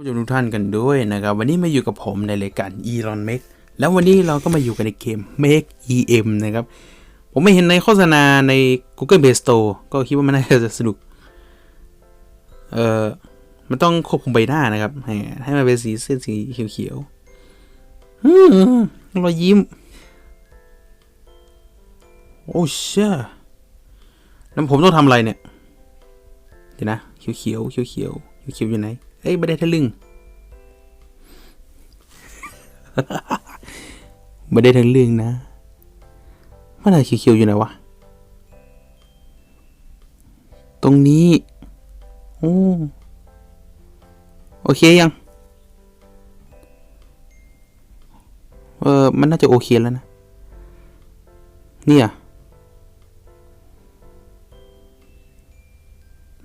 ผู้ชมทุกท่านกันด้วยนะครับ วันนี้มาอยู่กับผมในรายการ e r o n Make แล้ววันนี้เราก็มาอยู่กันในเกม Make EM นะครับ ผมไม่เห็นในโฆษณาใน Google Play Store ก็คิดว่ามันน่าจะสนุก เอ่อ มันต้องควบคุมใบหน้านะครับ ให้ให้มันเป็นสีเส้นสีเขียวๆอืมรอยยิ้ม โอ้เช่แล้วผมต้องทำอะไรเนี่ย เดี๋ยวนะ เขียวเขียวเขียวเขียวเขียวๆอยู่ไหน เอ้ยไม่ได้ทะลึ่งไม่ได้ทะลึ่งนะมันอะไรเขียวๆอยู่ไหนวะ ตรงนี้โอ้โอเคยัง เออมันน่าจะโอเคแล้วนะ เนี่ย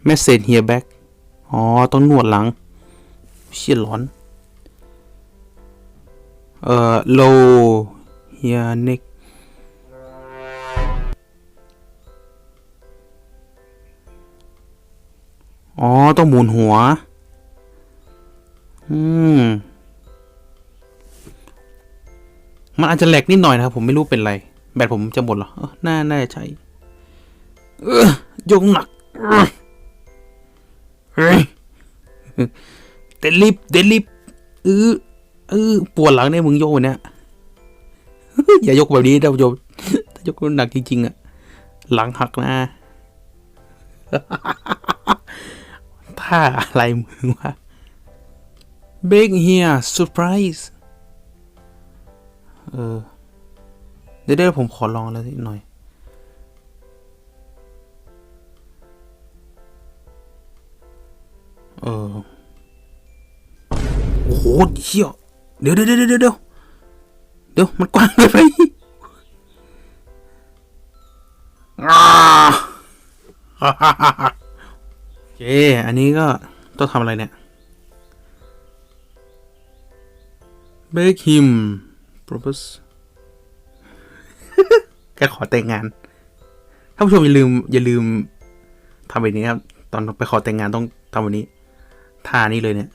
message here back อ๋อ ต้องนวดหลัง เชี่ยร้อน เอ่อ low here neck อ๋อ ต้องหมุนหัว อืม มันอาจจะแหลกนิดหน่อยนะครับ ผมไม่รู้เป็นไร แบตผมจะหมดเหรออน่า น่าจะใช่เออยกหนักเออเฮ้ย เดลิฟเดลิฟเออเออปวดหลังเนี่ยมึงโยกวันเนี้ยอย่ายกแบบนี้นะผู้ชมถ้ายกหนักจริงๆอะหลังหักนะท่าอะไรมึงวะ Big here surprise เออเดี๋ยวเดี๋ยวผมขอลองแล้วนิดหน่อยเออ โอ้โหเชี่ยเดี๋ยวเดี๋ยวเดี๋ยวเดี๋ยวเดี๋ยวเดี๋ยวมันกว้างเกินไปอ่าโอเค อันนี้ก็ต้องทำอะไรเนี่ย Bake him propose แค่ขอแต่งงาน ท่านผู้ชมอย่าลืม อย่าลืมทำแบบนี้ครับ ตอนไปขอแต่งงานต้องทำแบบนี้ท่านี้เลยเนี่ย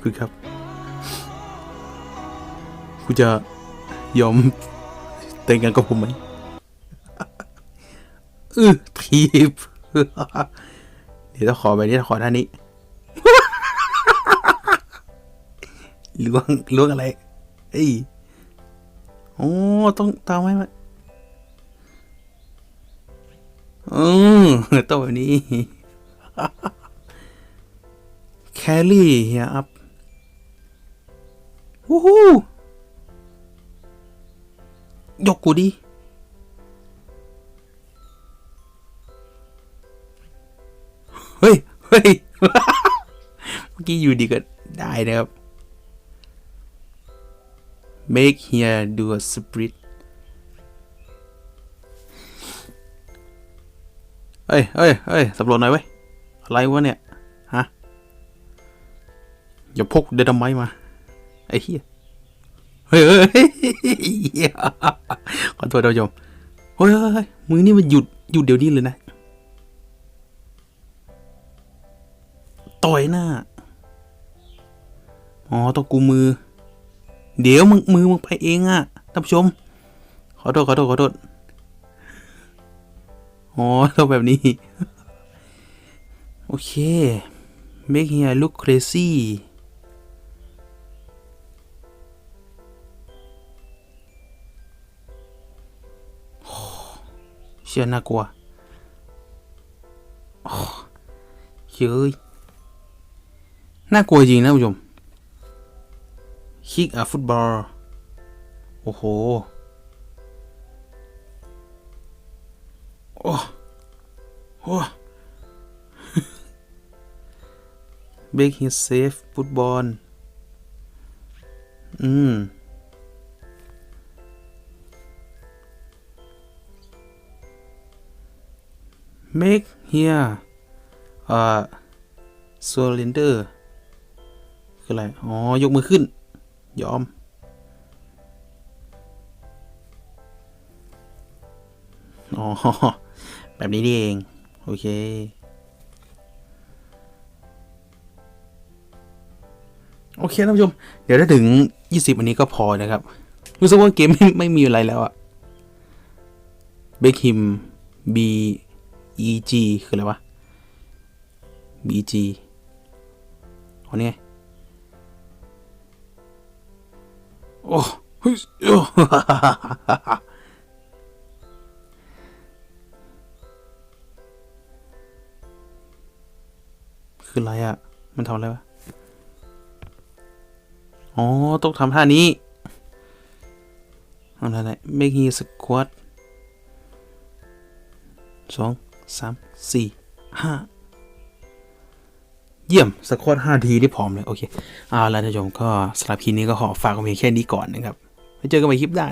คือครับ คุณจะยอมแต่งงานกับผมไหมเออทีบเดี๋ยวต้องขอแบบนี้ต้องขอท่านี้ล้วงล้วงอะไร เอ้ยโอ้ต้องตามไว้ไหมอืมต้องแบบนี้ แคลรี่เฮียอัพวู้ฮู้ยกกูดิ เฮ้ย เฮ้ย เมื่อกี้อยู่ดีก็ได้นะครับ make here do a split เอ้ยเอ้ยเอ้ยสำรวจหน่อยเว้ย อะไรวะเนี่ย อย่าพกเดดไม้มา ไอ้เหี้ย เฮ้ยขอโทษท่านผู้ชมเฮ้ยเฮ้ยเฮ้ยมือนี่มันหยุดหยุดเดี๋ยวนี้เลยนะ ต่อยหน้า อ๋อต้องกูมือ เดี๋ยวมึงมือมึงไปเองอะท่านผู้ชม ขอโทษขอโทษขอโทษ อ๋อต้องแบบนี้ โอเค make here look crazy เชื่อน่ากลัวโอ้เฮ้ยน่ากลัวจริงนะผู้ชมคิกอะฟุตบอล โอ้โห โอ้โห Make his safe ฟุตบอล อืม make here เอ่อ surrender คืออะไร อ๋อ ยกมือขึ้น ยอม อ๋อ แบบนี้นี่เอง โอเค โอเคท่านผู้ชม เดี๋ยวถ้าถึง 20 อันนี้ก็พอนะครับ รู้สึกว่าเกมไม่ไม่มีอะไรแล้วอะเบค EG คืออะไรวะ BG คนนี่ยโอ้เฮ้ยคืออะไรอะ่ะ มันทำอะไรวะ อ๋อ ต้องทำท่านี้อะไรๆเบกฮีสควอตสอง 3 4 5 เยี่ยมสกอตห้าทีที่พร้อมเลย โอเค เอาละท่านผู้ชมก็สำหรับคลิปนี้ก็ขอฝากไว้แค่นี้ก่อนนะครับไว้เจอกันใหม่คลิปหน้า